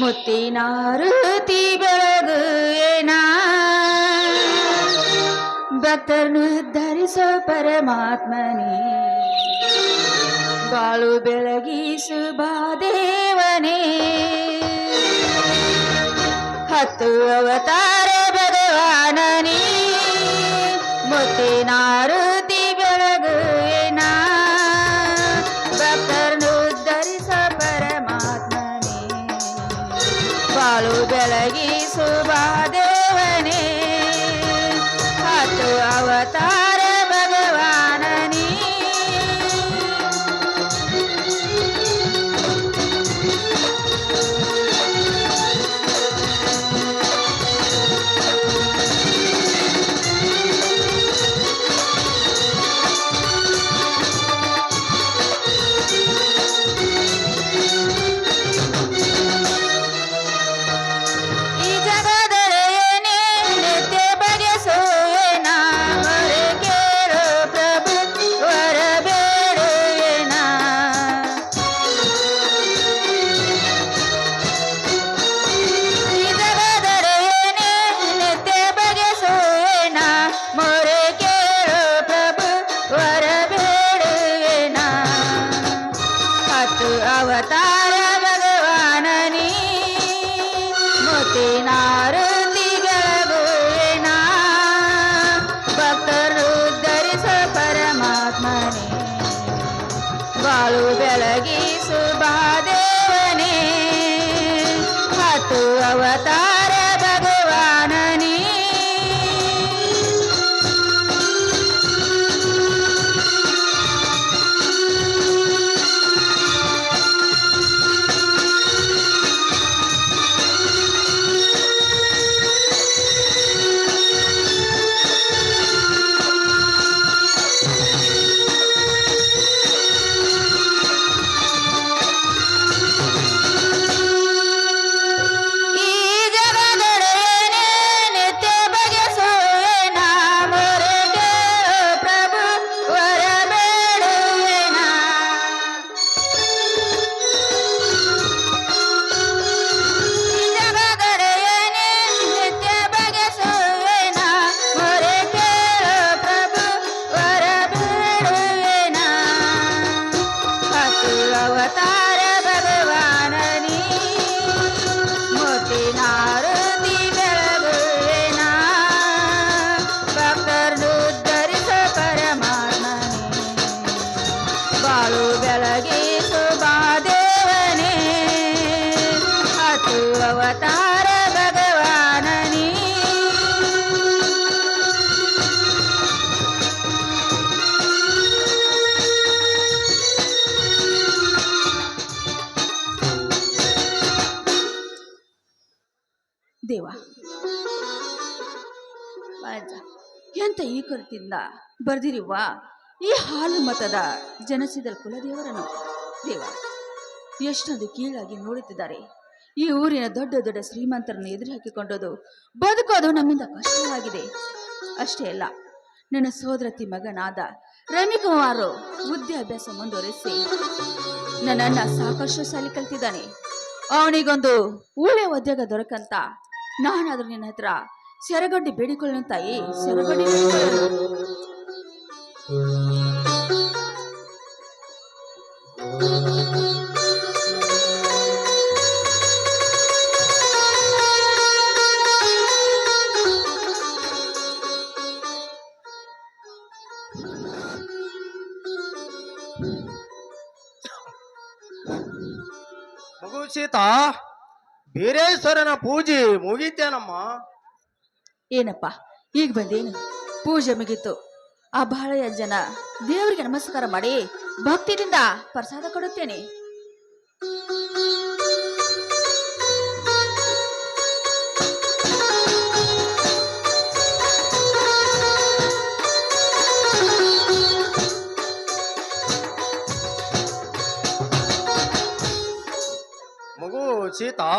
ಮುತ್ತಿನಾರುತಿ ಬೆಳಗು ಏನ? ಭಕ್ತರನ್ನು ಧರಿಸೋ ಪರಮಾತ್ಮನೇ. ಬಾಳು ಬೆಳಗಿಸು ಬಾದೇವನೇ. ಹತ್ತು ಅವತಾರ ಭಗವಾನನೇ. ಮುತ್ತಿನಾರುತಿ ಕೃತಿಯಿಂದ ಬರ್ದಿರುವ ಈ ಹಾಲು ಮತದ ಜನಸಿದ ಕುಲದೇವರನ್ನು ದೇವ, ಎಷ್ಟೊಂದು ಕೀಳಾಗಿ ನೋಡುತ್ತಿದ್ದಾರೆ. ಈ ಊರಿನ ದೊಡ್ಡ ದೊಡ್ಡ ಶ್ರೀಮಂತರನ್ನು ಎದುರು ಹಾಕಿಕೊಂಡೋದು ಬದುಕೋದು ನಮ್ಮಿಂದ ಕಷ್ಟವಾಗಿದೆ. ಅಷ್ಟೇ ಅಲ್ಲ, ನನ್ನ ಸೋದರತಿ ಮಗನಾದ ರಮಿಕುಮಾರು ವಿದ್ಯಾಭ್ಯಾಸ ಮುಂದುವರಿಸಿ ನನ್ನ ಸಾಕಷ್ಟು ಸಾಲಿ ಕಲ್ತಿದ್ದಾನೆ. ಅವನಿಗೊಂದು ಊಳೆ ಉದ್ಯೋಗ ದೊರಕಂತ ನಾನಾದ್ರೂ ನಿನ್ನ ಹತ್ರ ಸೆರಗಡ್ಡಿ ಬೇಡಿಕೊಳ್ಳು ತಾಯಿ ಬೇಡಿಕೊಳ್ಳು. ಮಗು ಸೀತಾ ಬೀರೇಶ್ವರನ ಪೂಜೆ ಮುಗಿತೇನಮ್ಮ? ಏನಪ್ಪ? ಈಗ ಬಂದೇನು? ಪೂಜೆ ಮುಗೀತು. ಆ ಬಹಳ ಜನ, ದೇವರಿಗೆ ನಮಸ್ಕಾರ ಮಾಡಿ ಭಕ್ತಿಯಿಂದ ಪ್ರಸಾದ ಕೊಡುತ್ತೇನೆ. ಮಗು ಸೀತಾ?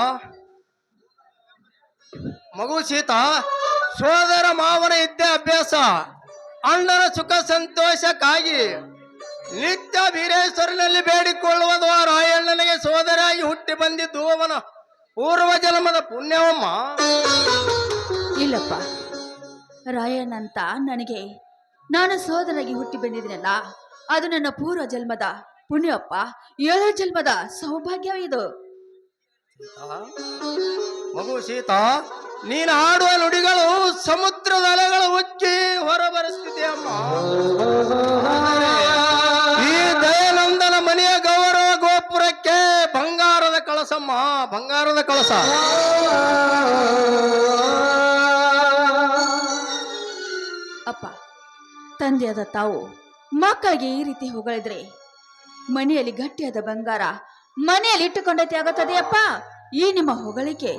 ಮಗು ಸೀತಾ? ಸೋದರ ಮಾವನ ವಿದ್ಯಾಭ್ಯಾಸ ಅಣ್ಣನ ಸುಖ ಸಂತೋಷಕ್ಕಾಗಿ ನಿತ್ಯ ವೀರೇಶ್ವರನಲ್ಲಿ ಬೇಡಿಕೊಳ್ಳುವುದು ಆ ರಾಯಣ್ಣನಿಗೆ ಸೋದರಾಗಿ ಹುಟ್ಟಿ ಬಂದಿದ್ದು ಅವನ ಪೂರ್ವ ಜನ್ಮದ ಪುಣ್ಯವಮ್ಮ. ಇಲ್ಲಪ್ಪ ರಾಯಣ್ಣಂತ ನನಗೆ ನಾನು ಸೋದರಾಗಿ ಹುಟ್ಟಿ ಬಂದಿದ್ದೀನಲ್ಲ ಅದು ನನ್ನ ಪೂರ್ವ ಜನ್ಮದ ಪುಣ್ಯಪ್ಪ ಏಳು ಜನ್ಮದ ಸೌಭಾಗ್ಯ ಇದು ಮಗು ಸೀತಾ ನೀನು ಆಡುವ ನುಡಿಗಳು ಸಮುದ್ರದ ಅಲೆಗಳು ಉಕ್ಕಿ ಹೊರಬರಿಸ್ತಿದೆ ಅಮ್ಮ. ಈ ದಯಾನಂದನ ಮನೆಯ ಗೌರವ ಗೋಪುರಕ್ಕೆ ಬಂಗಾರದ ಕಳಸಮ್ಮ ಬಂಗಾರದ ಕಳಸ. ಅಪ್ಪ, ತಂದೆಯಾದ ತಾವು ಮಕ್ಕಳಿಗೆ ಈ ರೀತಿ ಹೊಗಳಿದ್ರೆ ಮನೆಯಲ್ಲಿ ಗಟ್ಟಿಯಾದ ಬಂಗಾರ ಮನೆಯಲ್ಲಿ ಇಟ್ಟುಕೊಂಡೈತೆ ಆಗುತ್ತದೆ ಅಪ್ಪ? ಈ ನಿಮ್ಮ ಹೊಗಳಿಕೆ.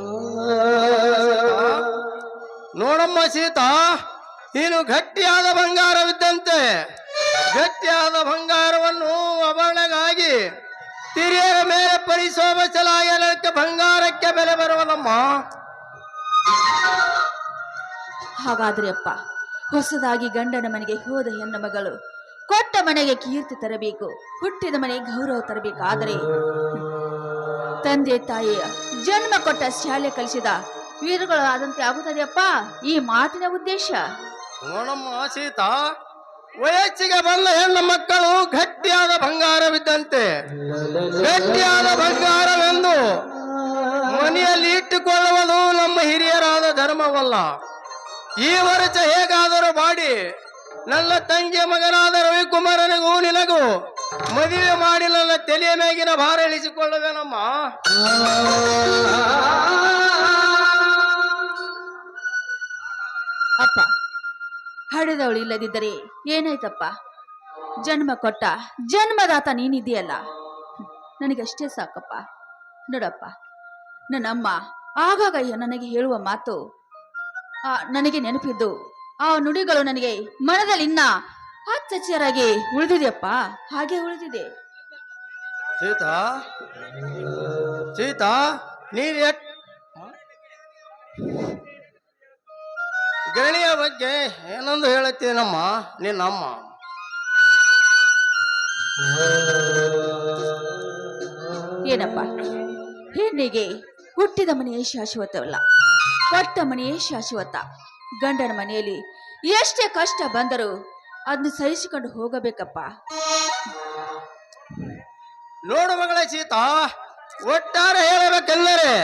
ನೋಡಮ್ಮ ಸೀತಾ ನೀನು ಗಟ್ಟಿಯಾದ ಬಂಗಾರವಿದ್ದಂತೆ. ಗಟ್ಟಿಯಾದ ಬಂಗಾರವನ್ನು ಅಭರಣಗಾಗಿ ತಿರಿಯರ ಮೇಲೆ ಪರಿಶೋಭ ಚಲಾಯನಕ್ಕೆ ಬಂಗಾರಕ್ಕೆ ಬೆಲೆ ಬರುವುದಮ್ಮ ಹಾಗಾದ್ರೆ ಅಪ್ಪ ಹೊಸದಾಗಿ ಗಂಡನ ಮನೆಗೆ ಹೋದ ಹೆಣ್ಣು ಮಗಳು ಕೊಟ್ಟ ಮನೆಗೆ ಕೀರ್ತಿ ತರಬೇಕು ಹುಟ್ಟಿದ ಮನೆಗೆ ಗೌರವ ತರಬೇಕಾದರೆ ತಂದೆ ತಾಯಿ, ಜನ್ಮ ಕೊಟ್ಟ ಶಾಲೆ ಕಲಿಸಿದ ವೀರಗಳು ಆದಂತೆ ಆಗುತ್ತದೆ ಅಪ್ಪ ಈ ಮಾತಿನ ಉದ್ದೇಶ? ನೋಡಮ್ಮ ಸೀತಾ, ವಯಸ್ಸಿಗೆ ಬಂದ ಹೆಣ್ಣು ಮಕ್ಕಳು ಗಟ್ಟಿಯಾದ ಬಂಗಾರವಿದ್ದಂತೆ. ಗಟ್ಟಿಯಾದ ಬಂಗಾರವೆಂದು ಮನೆಯಲ್ಲಿ ಇಟ್ಟುಕೊಳ್ಳುವುದು ನಮ್ಮ ಹಿರಿಯರಾದ ಧರ್ಮವಲ್ಲ. ಈ ವರ್ಷ ಹೇಗಾದರೂ ಮಾಡಿ, ನನ್ನ ತಂಗಿಯ ಮಗನಾದ ರವಿಕುಮಾರನಿಗೂ ನಿನಗೂ ಮದುವೆ ಮಾಡಿಲ್ಲ ತಲೆ ತಲೆಯ ಮೇಗಿನ ಭಾರ ಇಳಿಸಿಕೊಳ್ಳುವೆನಮ್ಮ. ಅಪ್ಪ ಹಡೆದವಳು ಇಲ್ಲದಿದ್ದರೆ ಏನಾಯ್ತಪ್ಪ? ಜನ್ಮ ಕೊಟ್ಟ ಜನ್ಮದಾತ ನೀನಿದೆಯಲ್ಲ ನನಗಷ್ಟೇ ಸಾಕಪ್ಪ. ನೋಡಪ್ಪ, ನನ್ನಮ್ಮ ಆಗಾಗ ನನಗೆ ಹೇಳುವ ಮಾತು ನನಗೆ ನೆನಪಿದ್ದು ಆ ನುಡಿಗಳು ನನಗೆ ಮನದಲ್ಲಿ ಇನ್ನ ಹಚ್ಚಚ್ಚರಾಗಿ ಉಳಿದಿದೆಯಪ್ಪ? ಹಾಗೆ ಉಳಿದಿದೆ. ಸೀತಾ? ಸೀತಾ ನೀನ್ ಗಣಿಯ ಬಗ್ಗೆ ಏನೊಂದು ಹೇಳುತ್ತೀನಮ್ಮ? ನಿನ್ನಮ್ಮ. ಏನಪ್ಪ? ಹೆಣ್ಣಿಗೆ ಹುಟ್ಟಿದ ಮನೆಯೇ ಶಾಶ್ವತವಲ್ಲ. ಕೊಟ್ಟ ಮನೆಯೇ ಶಾಶ್ವತ. ಗಂಡನ ಮನೆಯಲ್ಲಿ ಎಷ್ಟೇ ಕಷ್ಟ ಬಂದರೂ ಅದನ್ನು ಸಹಿಸಿಕೊಂಡು ಹೋಗಬೇಕಪ್ಪ. ನೋಡು ಮಗಳ ಸೀತಾ, ಒಟ್ಟಾರೆ ಹೇಳಬೇಕೆಲ್ಲರೇ,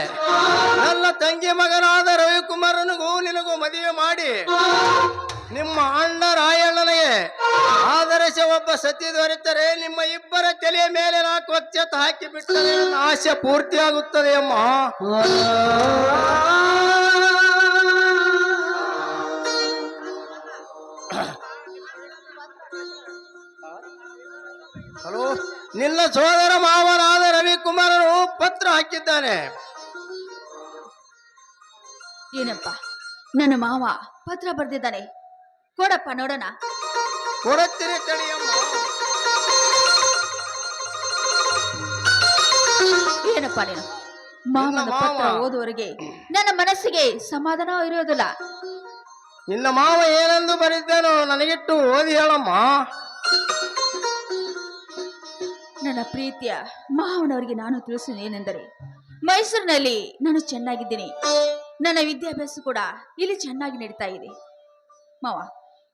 ನನ್ನ ತಂಗಿ ಮಗನಾದ ರವಿಕುಮಾರನಿಗೂ ನಿನಗೂ ಮದುವೆ ಮಾಡಿ. ನಿಮ್ಮ ಅಣ್ಣ ರಾಯಣ್ಣನಿಗೆ ಆದರ್ಶ ಒಬ್ಬ ಸತಿ ದೊರೆತರೆ, ನಿಮ್ಮ ಇಬ್ಬರ ತಲೆಯ ಮೇಲೆ ನಾಲ್ಕು ಅಕ್ಷತ ಹಾಕಿ ಬಿಟ್ಟರೆ ಆಸೆ ಪೂರ್ತಿಯಾಗುತ್ತದೆ ಅಮ್ಮ. ಹಲೋ? ನಿನ್ನ ಸೋದರ ಮಾವನಾದ ರವಿಕುಮಾರನು ಪತ್ರ ಹಾಕಿದ್ದಾನೆ. ಏನಪ್ಪ? ನನ್ನ ಮಾವ ಪತ್ರ ಬರೆದಿದ್ದಾನೆ. ಕೊಡಪ್ಪ ನೋಡೋಣ. ಕೊಡುತ್ತೀರಿ ತಳಿಯಮ್ಮ ಏನಪ್ಪ ನೀನು? ಮಾವನ ಪತ್ರ ಮಾವ. ಓದುವರೆಗೆ ನನ್ನ ಮನಸ್ಸಿಗೆ ಸಮಾಧಾನ ಇರೋದಿಲ್ಲ ನಿನ್ನ ಮಾವ ಏನೆಂದು ಬರೆದಿದ್ದಾನೋ ನನಗಿಟ್ಟು ಓದಿ ಹೇಳಮ್ಮ. ನನ್ನ ಪ್ರೀತಿಯ ಮಾವನವರಿಗೆ ನಾನು ತಿಳಿಸುವುದು ಏನೆಂದರೆ, ಮೈಸೂರಿನಲ್ಲಿ ನಾನು ಚೆನ್ನಾಗಿದ್ದೀನಿ. ನನ್ನ ವಿದ್ಯಾಭ್ಯಾಸ ಕೂಡ ಇಲ್ಲಿ ಚೆನ್ನಾಗಿ ನಡೀತಾ ಇದೆ. ಮಾವ,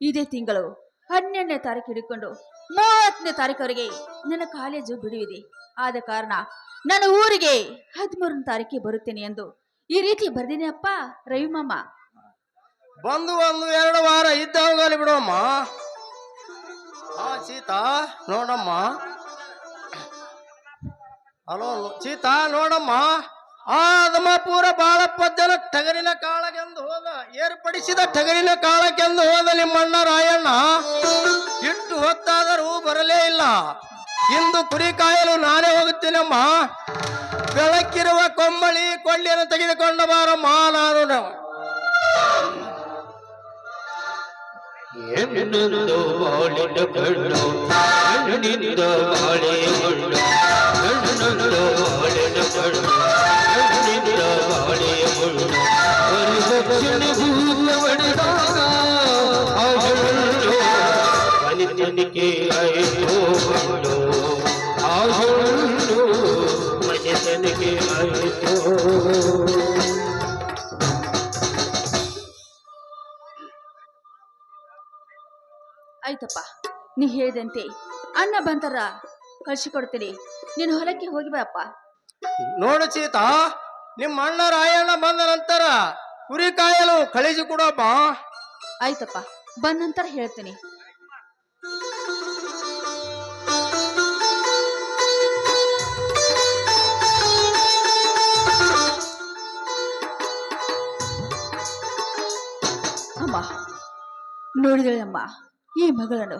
ಇದೇ ತಿಂಗಳು ಹನ್ನೆರಡನೇ ತಾರೀಕು ಹಿಡ್ಕೊಂಡು ಮೂವತ್ತನೇ ತಾರೀಕವರೆಗೆ ನನ್ನ ಕಾಲೇಜು ಬಿಡುವಿದೆ. ಆದ ಕಾರಣ ನನ್ನ ಊರಿಗೆ ಹದಿಮೂರನೇ ತಾರೀಕಿಗೆ ಬರುತ್ತೇನೆ ಎಂದು ಈ ರೀತಿ ಬರ್ದಿನಿ ಅಪ್ಪ ರವಿ ಮಾಮ ಬಂದು ಒಂದು ಎರಡು ವಾರ ಇದ್ದ ಬಿಡಮ್ಮ ಹಾ ಸೀತಾ, ನೋಡಮ್ಮ. ಹಲೋ ಚೀತಾ ನೋಡಮ್ಮ ಆ ಬಾಳಪ್ಪ ಜನ ಟಗರಿನ ಕಾಳಗೆಂದು ಹೋದ, ಏರ್ಪಡಿಸಿದ ಟಗರಿನ ಕಾಳಕ್ಕೆಂದು ಹೋದ ನಿಮ್ಮಣ್ಣ ರಾಯಣ್ಣ. ಇಟ್ಟು ಹೊತ್ತಾದರೂ ಬರಲೇ ಇಲ್ಲ. ಇಂದು ಕುರಿ ಕಾಯಲು ನಾನೇ ಹೋಗುತ್ತೇನಮ್ಮ. ಬೆಳಕಿರುವ ಕೊಂಬಳಿ ಕೊಳ್ಳಿಯನ್ನು ತೆಗೆದುಕೊಂಡ ಬಾರಮ್ಮ, ನಾನು ಎನ್ನೊಂದು ಬಾಳಿನ ಕಣ್ಣು ಕಣ್ಣಿನಿಂದ ಬಾಳೆಯ ಮಣ್ಣು ಕಣ್ಣೊಂದು ಬಾಳಿನ ಕಣ್ಣು ಕಣ್ಣಿನಿಂದ ಬಾಳೆಯ ಮಣ್ಣು ವರದಕ್ಷಿಣೆ ಭೂತ ಒಡೆದಾಗ ಆಗಳು ಮನಿತನಿಕೆ ಆಯಿತು ಮಣ್ಣು ಆಗಳು ಮನಿತನಿಕೆ ಆಯಿತು ಆಯ್ತಪ್ಪ. ನೀ ಹೇಳಿದಂತೆ. ಅಣ್ಣ ಬಂತರ ಕಳ್ಸಿಕೊಡ್ತೀನಿ ನೀನು ಹೊಲಕ್ಕೆ ಹೋಗಿ ಬಾ ಅಪ್ಪ. ನೋಡು ಸೀತಾ ನಿಮ್ಮ ಅಣ್ಣ ರಾಯಣ್ಣ ಬಂದ ನಂತರ ಕುರಿ ಕಾಯಲು ಕಳಿಸಿ ಕೊಡಪ್ಪ. ಆಯ್ತಪ್ಪ. ಬಂದ ನಂತರ ಹೇಳ್ತೀನಿ. ಅಮ್ಮ. ನೋಡಿದಳಮ್ಮ ಈ ಮಗಳನು,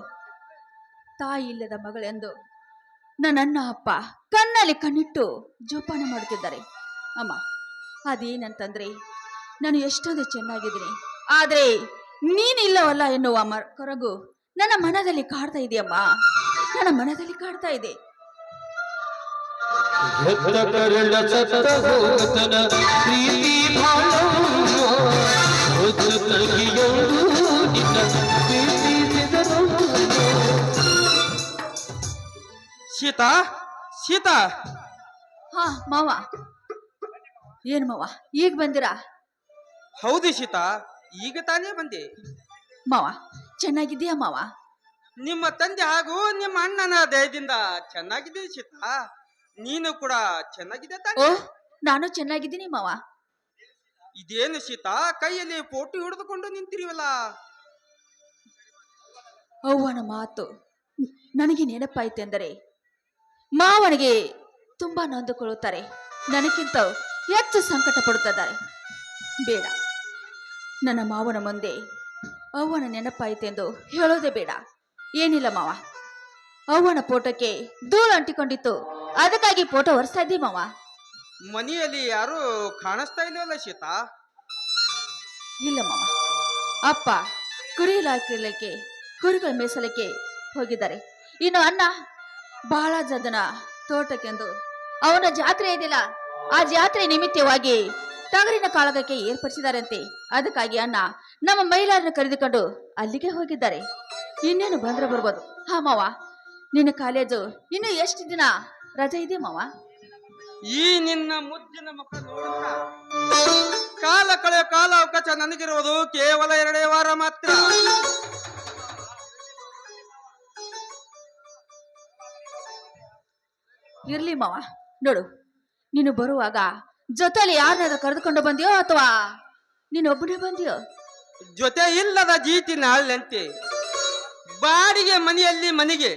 ತಾಯಿ ಇಲ್ಲದ ಮಗಳೆಂದು ನನ್ನ ಅಣ್ಣ, ಅಪ್ಪ ಕಣ್ಣಲ್ಲಿ ಕಣ್ಣಿಟ್ಟು ಜೋಪಾನ ಮಾಡುತ್ತಿದ್ದಾರೆ. ಅಮ್ಮ, ಅದೇನಂತಂದ್ರೆ, ನಾನು ಎಷ್ಟೊಂದು ಚೆನ್ನಾಗಿದ್ದೀನಿ, ಆದರೆ ನೀನಿಲ್ಲವಲ್ಲ ಎನ್ನುವ ಮ, ಕೊರಗು ನನ್ನ ಮನದಲ್ಲಿ ಕಾಡ್ತಾ ಇದೆಯಮ್ಮ, ನನ್ನ ಮನದಲ್ಲಿ ಕಾಡ್ತಾ ಇದೆ. ಪ್ರೀತಿ ಸೀತಾ? ಸೀತಾ? ಹಾ ಮಾವ. ಏನ್ ಮಾವ? ಈಗ ಬಂದಿರಾ? ಹೌದು ಸೀತಾ ಈಗ ತಾನೇ ಬಂದೆ. ಮಾವ ಚೆನ್ನಾಗಿದ್ದೀಯಾ ಮಾವ? ನಿಮ್ಮ ತಂದೆ ಹಾಗೂ ನಿಮ್ಮ ಅಣ್ಣನ ದಯದಿಂದ ಚೆನ್ನಾಗಿದೆ ಸೀತಾ. ನೀನು ಕೂಡ ಚೆನ್ನಾಗಿದೆ ಓ ನಾನು ಚೆನ್ನಾಗಿದ್ದೀನಿ ಮಾವ. ಇದೇನು ಸೀತಾ ಕೈಯಲ್ಲಿ ಫೋಟೋ ಹಿಡಿದುಕೊಂಡು ನಿಂತಿರಿವಲ್ಲ? ಅವ್ವನ ಮಾತು ನನಗೆ ನೆನಪಾಯ್ತೆಂದರೆ ಮಾವನಿಗೆ ತುಂಬಾ ನೊಂದುಕೊಳ್ಳುತ್ತಾರೆ. ನನಗಿಂತ ಹೆಚ್ಚು ಸಂಕಟ ಪಡುತ್ತಿದ್ದಾರೆ. ಬೇಡ. ನನ್ನ ಮಾವನ ಮುಂದೆ ಅವ್ವನ ನೆನಪಾಯಿತೆಂದು ಹೇಳೋದೇ ಬೇಡ. ಏನಿಲ್ಲ ಮಾವ. ಅವನ ಫೋಟೋಕ್ಕೆ ಧೂಳು ಅಂಟಿಕೊಂಡಿತ್ತು. ಅದಕ್ಕಾಗಿ ಫೋಟೋ ಒರೆಸ್ತಾ ಇದ್ದೀವಿ ಮಾವ. ಮನೆಯಲ್ಲಿ ಯಾರು ಕಾಣಿಸ್ತಾ ಇಲ್ವಲ್ಲ ಶೀತ? ಇಲ್ಲ ಮಾವ. ಅಪ್ಪ ಕುರಿ ಇಲಾಖೆ ಕುರಿಗಳ ಮೇಸಲಿಕ್ಕೆ ಹೋಗಿದ್ದಾರೆ. ಇನ್ನು ಅಣ್ಣ ಬಹಳ ಜನ ತೋಟಕ್ಕೆಂದು. ಅವನ ಜಾತ್ರೆ ಇದಿಲ್ಲ. ಆ ಜಾತ್ರೆ ನಿಮಿತ್ತವಾಗಿ ಟಗರಿನ ಕಾಳಗಕ್ಕೆ ಏರ್ಪಡಿಸಿದಾರಂತೆ. ಅದಕ್ಕಾಗಿ ಅಣ್ಣ ನಮ್ಮ ಮಹಿಳೆಯರನ್ನು ಕರೆದುಕೊಂಡು ಅಲ್ಲಿಗೆ ಹೋಗಿದ್ದಾರೆ. ಇನ್ನೇನು ಬಂದ್ರೆ ಬರ್ಬೋದು. ಹಾ, ಮಾವ. ನಿನ್ನ ಕಾಲೇಜು ಇನ್ನು ಎಷ್ಟು ದಿನ ರಜೆ ಇದೆ, ಮಾವ? ಈ ನಿನ್ನ ಮುದ್ದಿನ ಮುಖ ಕಾಲ ಅವಕಾಶ ನನಗಿರುವುದು ಕೇವಲ ಎರಡೇ ವಾರ ಮಾತ್ರ. ಇರ್ಲಿ ಮಾವ. ನೋಡು, ನೀನು ಬರುವಾಗ ಜೊತೆಲಿ ಯಾರನ್ನಾದ್ರೂ ಕರೆದುಕೊಂಡು ಬಂದಿಯೋ ಅಥವಾ ನೀನು ಒಬ್ಬನೇ ಬಂದಿಯೋ? ಜೊತೆ ಇಲ್ಲದ ಜೀತಿನ ಅಲ್ಲಂತೆ ಬಾಡಿಗೆ ಮನೆಯಲ್ಲಿ ಮನೆಗೆ.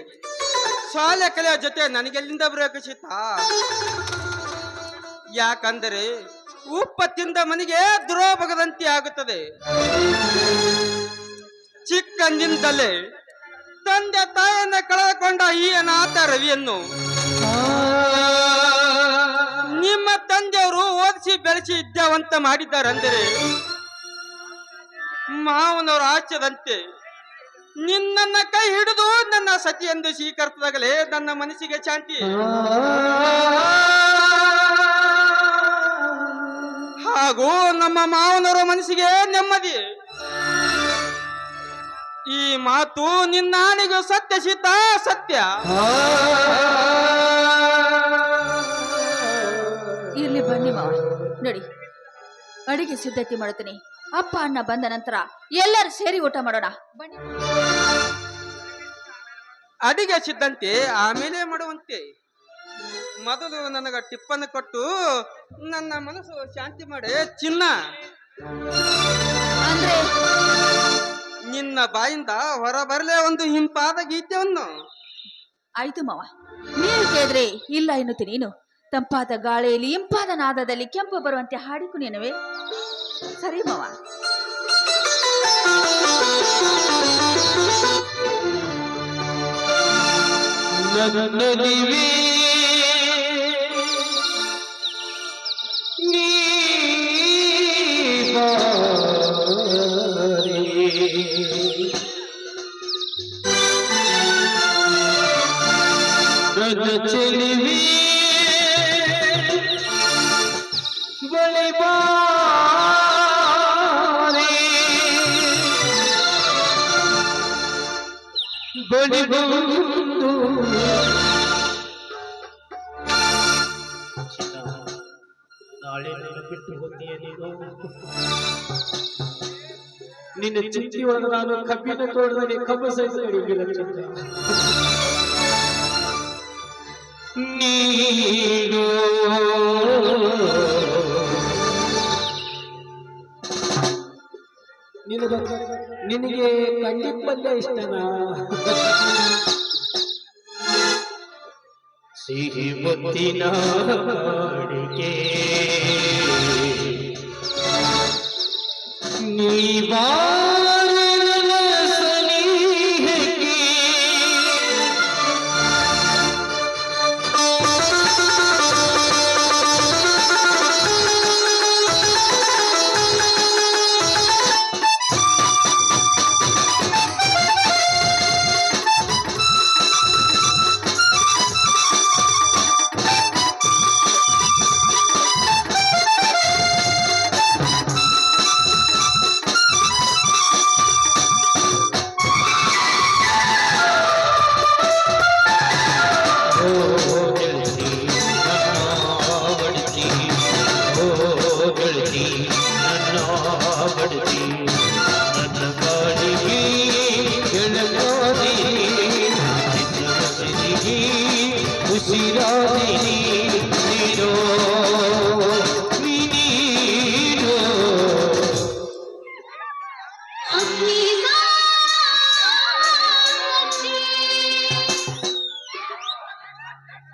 ಶಾಲೆ ಕಲೆಯ ಜೊತೆ ನನಗೆಲ್ಲಿಂದ ಬರೋಕೆ ಶೀತ ಯಾಕಂದರೆ ಉಪ್ಪತ್ತಿಂದ ತಿಂದ ಮನೆಗೆ ದ್ರೋಭಗದಂತೆ ಆಗುತ್ತದೆ. ಚಿಕ್ಕಂದಿಂದಲೇ ತಂದೆ ತಾಯಿಯನ್ನ ಕಳೆದುಕೊಂಡ ಈ ಅನಾಥ ರವಿಯನ್ನು ನಿಮ್ಮ ತಂದೆಯವರು ಓದಿಸಿ ಬೆಳೆಸಿ ವಿದ್ಯಾವಂತ ಮಾಡಿದ್ದಾರೆಂದರೆ ಮಾವನವರು ಆಚದಂತೆ ನಿನ್ನ ಕೈ ಹಿಡಿದು ನನ್ನ ಸತಿ ಎಂದು ಸ್ವೀಕರಿಸಿದಾಗಲೇ ನನ್ನ ಮನಸ್ಸಿಗೆ ಶಾಂತಿ. ಹಾಗೂ ನಮ್ಮ ಮಾವನವರ ಮನಸ್ಸಿಗೆ ನೆಮ್ಮದಿ. ಈ ಮಾತು ನಿನ್ನಾನಿಗೆ ಸತ್ಯ ಸೀತಾ ಸತ್ಯ. ಇಲ್ಲಿ ಬನ್ನಿ ಮಾವ. ನೋಡಿ. ಅಡಿಗೆ ಸಿದ್ಧತೆ ಮಾಡುತ್ತೇನೆ. ಅಪ್ಪ ಅಣ್ಣ ಬಂದ ನಂತರ ಎಲ್ಲರೂ ಸೇರಿ ಊಟ ಮಾಡೋಣ. ಬನ್ನಿ. ಅಡಿಗೆ ಸಿದ್ಧಂತೆ ಆಮೇಲೆ ಮಾಡುವಂತೆ. ಮೊದಲು ನನಗ ಟಿಪ್ಪನ್ನು ಕೊಟ್ಟು ನನ್ನ ಮನಸ್ಸು ಶಾಂತಿ ಮಾಡಿ ಚಿನ್ನ. ಅಂದ್ರೆ? ನಿನ್ನ ಬಾಯಿಂದ ಹೊರ ಬರಲೇ ಒಂದು ಹಿಂಪಾದ ಗೀತೆಯನ್ನು. ಆಯ್ತು ಮಾವ. ನೀನು ಕೇಳಿದ್ರೆ ಇಲ್ಲ ಎನ್ನುತ್ತೆ ನೀನು. ತಂಪಾದ ಗಾಳಿಯಲ್ಲಿ ಇಂಪಾದ ನಾದದಲ್ಲಿ ಕೆಂಪು ಬರುವಂತೆ ಹಾಡಿಕು ನೆನವೇ. ಸರಿ ಮಾವ. ನನ್ನಲಿವೆ ಕಬ್ಬಿನ ತೋಟದಲ್ಲಿ ಕಬ್ಬು ಸಹಿತ ಇರುವುದಿಲ್ಲ ನೀನು ನಿನಗ ಪಲ್ಯ ಇಷ್ಟನಾ? ಸಿಹಿ ಮುತ್ತಿನ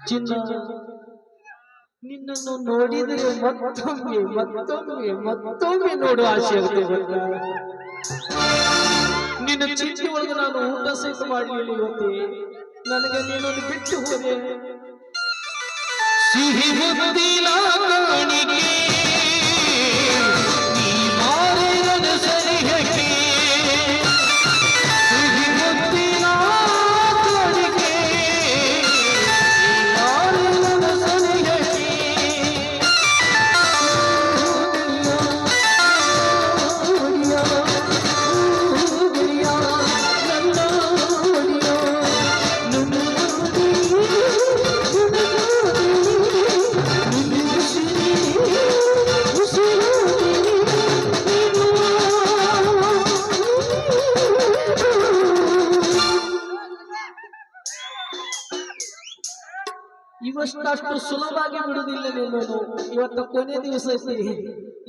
ಚಿನ್ನ ನಿನ್ನನ್ನು ನೋಡಿದರೆ ಮತ್ತೊಮ್ಮೆ ಮತ್ತೊಮ್ಮೆ ಮತ್ತೊಮ್ಮೆ ನೋಡುವ ಆಸೆ ಆಗುತ್ತೆ ಗೊತ್ತಾ? ನಿನ್ನ ಚಿಂತೆ ಒಳಗೆ ನಾನು ಊಟ ಸಹಿತ ಮಾಡಲಿಲ್ಲ ಇವತ್ತೇ. ನನಗೆ ನೀನೊಂದು ಬಿಟ್ಟು ಹೋದೆ. ಸಿಹಿ ಮುದ್ದಿನ ಕಾಣಿಕೆ ಕೊನೆ ದಿವಸ ಐತಿ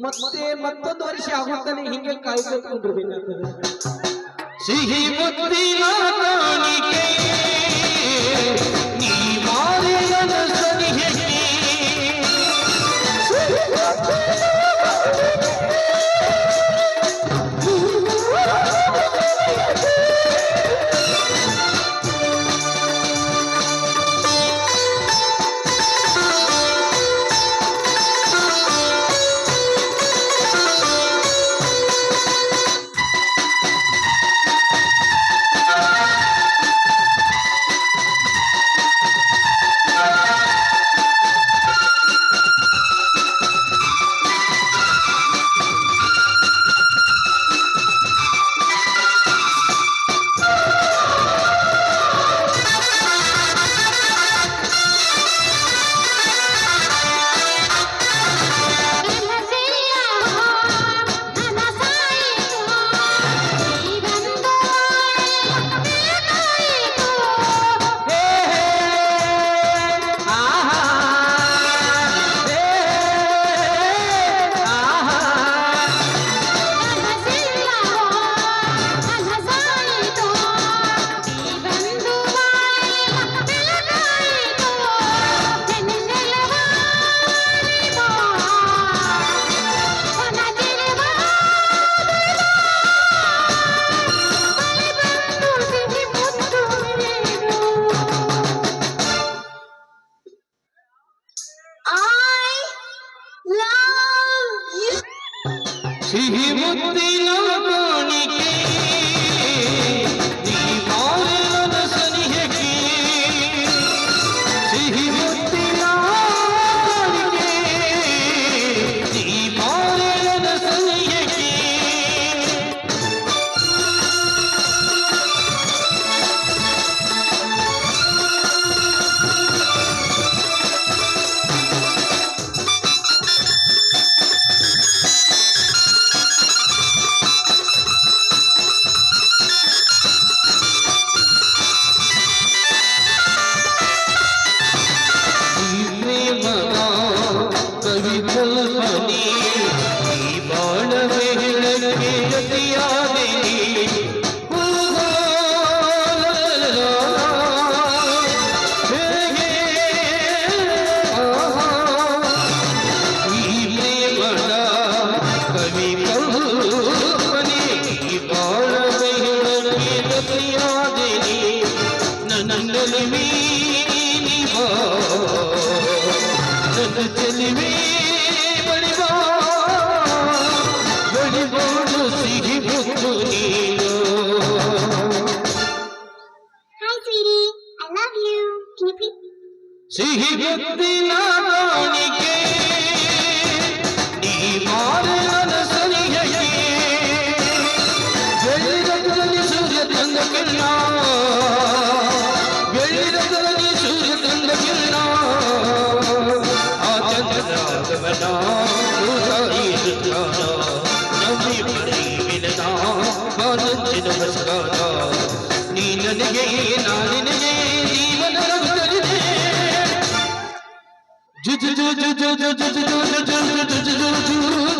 ಮತ್ತೆ ಮತ್ತೊಂದು ವರ್ಷ ಆಗುತ್ತಾನೆ ಹಿಂಗೆ ಕಾಯ್ಬೇಕು ಸಿಹಿ ಮುದ್ದಿನ ನೀ ನನಗೆ ಜು ಜು ಜು ಜು ಜು ಜು ಜು ಜು ಜು ಜು ಜು ಜು ಜು ಜು ಜು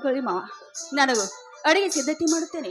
ಕಟ್ಟಿಕೊಳ್ಳಿ ಮಾವ ನನಗೂ ಅಡಿಗೆ ಸಿದ್ಧತೆ ಮಾಡುತ್ತೇನೆ